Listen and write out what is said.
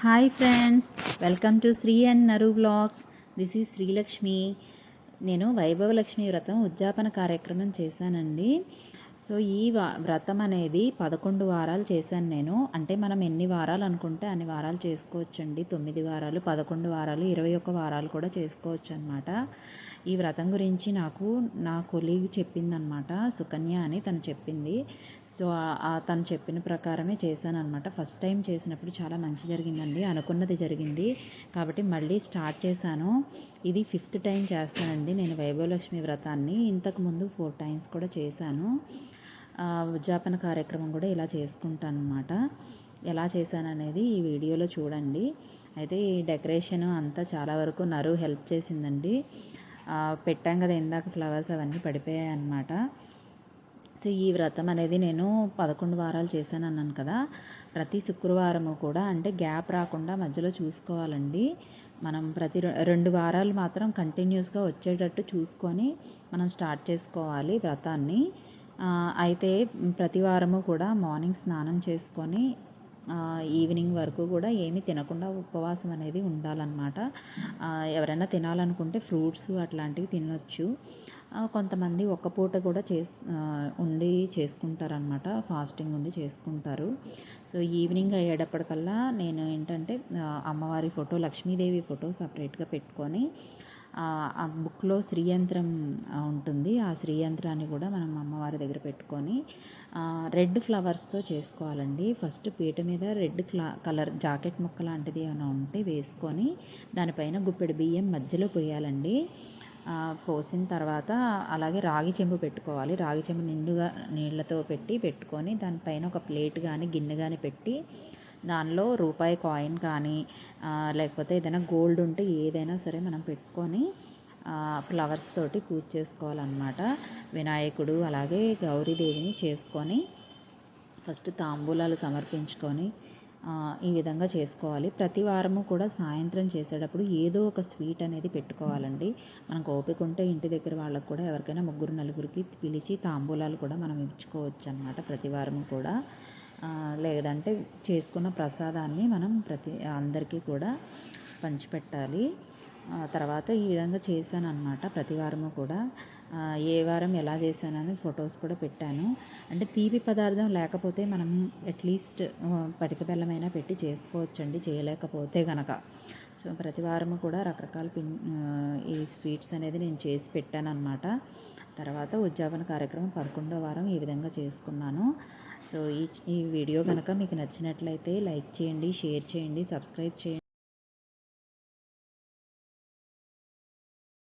Hi friends welcome to Sri and Naru vlogs this is Srilakshmi నేను వైభవలక్ష్మి వ్రతం ఉద్యాపన కార్యక్రమం చేశానండి. సో ఈ వ్రతం అనేది పదకొండు వారాలు చేశాను నేను. అంటే మనం ఎన్ని వారాలు అనుకుంటే అన్ని వారాలు చేసుకోవచ్చండి. తొమ్మిది వారాలు పదకొండు వారాలు ఇరవై ఒక్క వారాలు కూడా చేసుకోవచ్చు అనమాట ఈ వ్రతం గురించి నాకు నా కొలీగ్ చెప్పిందనమాట సుకన్య అని తను చెప్పింది. సో తను చెప్పిన ప్రకారమే చేశాను అనమాట ఫస్ట్ టైం చేసినప్పుడు చాలా మంచి జరిగిందండి. అనుకున్నది జరిగింది. కాబట్టి మళ్ళీ స్టార్ట్ చేశాను. ఇది ఫిఫ్త్ టైం చేస్తానండి నేను వైభవలక్ష్మి వ్రతాన్ని. ఇంతకుముందు ఫోర్ టైమ్స్ కూడా చేశాను. ఉద్యాపన కార్యక్రమం కూడా ఇలా చేసుకుంటాను అనమాట ఎలా చేశాననేది ఈ వీడియోలో చూడండి. అయితే ఈ డెకరేషన్ అంతా చాలా వరకు నరు హెల్ప్ చేసిందండి. పెట్టాం కదా ఇందాక ఫ్లవర్స్ అవన్నీ పడిపోయాయి అన్నమాట సో ఈ వ్రతం అనేది నేను పదకొండు వారాలు చేశాను అన్నాను కదా. ప్రతి శుక్రవారము కూడా అంటే గ్యాప్ రాకుండా మధ్యలో చూసుకోవాలండి. మనం ప్రతి రెండు వారాలు మాత్రం కంటిన్యూస్గా వచ్చేటట్టు చూసుకొని మనం స్టార్ట్ చేసుకోవాలి వ్రతాన్ని. అయితే ప్రతి వారము కూడా మార్నింగ్ స్నానం చేసుకొని ఈవినింగ్ వరకు కూడా ఏమీ తినకుండా ఉపవాసం అనేది ఉండాలన్నమాట. ఎవరైనా తినాలనుకుంటే ఫ్రూట్స్ అట్లాంటివి తినొచ్చు. కొంతమంది ఒక్క పూట కూడా చేస్ ఉండి చేసుకుంటారనమాట ఫాస్టింగ్ ఉండి చేసుకుంటారు. సో ఈవినింగ్ అయ్యేటప్పటికల్లా నేను ఏంటంటే అమ్మవారి ఫోటో లక్ష్మీదేవి ఫోటో సపరేట్గా పెట్టుకొని ఆ బుక్లో శ్రీయంత్రం ఉంటుంది. ఆ శ్రీయంత్రాన్ని కూడా మనం అమ్మవారి దగ్గర పెట్టుకొని రెడ్ ఫ్లవర్స్తో చేసుకోవాలండి. ఫస్ట్ పీట మీద రెడ్ క్లా కలర్ జాకెట్ ముక్క లాంటిది ఏమైనా ఉంటే వేసుకొని దానిపైన గుప్పెడు బియ్యం మధ్యలో పోయాలండి. పోసిన తర్వాత అలాగే రాగి చెంబు పెట్టుకోవాలి. రాగి చెంబు నిండుగా నీళ్ళతో పెట్టి పెట్టుకొని దానిపైన ఒక ప్లేట్ కానీ గిన్నె కానీ పెట్టి దానిలో రూపాయి కాయిన్ కానీ లేకపోతే ఏదైనా గోల్డ్ ఉంటే ఏదైనా సరే మనం పెట్టుకొని ఫ్లవర్స్ తోటి పూజ చేసుకోవాలన్నమాట. వినాయకుడు అలాగే గౌరీదేవిని చేసుకొని ఫస్ట్ తాంబూలాలు సమర్పించుకొని ఈ విధంగా చేసుకోవాలి. ప్రతి వారము కూడా సాయంత్రం చేసేటప్పుడు ఏదో ఒక స్వీట్ అనేది పెట్టుకోవాలండి. మనకు ఓపిక ఉంటే ఇంటి దగ్గర వాళ్ళకు కూడా ఎవరికైనా ముగ్గురు నలుగురికి పిలిచి తాంబూలాలు కూడా మనం ఇచ్చుకోవచ్చు అనమాట ప్రతి వారము కూడా. లేదంటే చేసుకున్న ప్రసాదాన్ని మనం ప్రతి అందరికీ కూడా పంచిపెట్టాలి. తర్వాత ఈ విధంగా చేశాను అనమాట ప్రతి వారము కూడా. ఏ వారం ఎలా చేశానని ఫొటోస్ కూడా పెట్టాను. అంటే తీపి పదార్థం లేకపోతే మనం అట్లీస్ట్ పటిక బెల్లమైనా పెట్టి చేసుకోవచ్చండి చేయలేకపోతే గనక. సో ప్రతి వారము కూడా రకరకాల పిన్ ఈ స్వీట్స్ అనేది నేను చేసి పెట్టాను అనమాట తర్వాత ఉద్యాపన కార్యక్రమం పదకొండో వారం ఈ విధంగా చేసుకున్నాను. సో ఈ ఈ వీడియో కనుక మీకు నచ్చినట్లయితే లైక్ చేయండి షేర్ చేయండి సబ్స్క్రైబ్ చేయండి.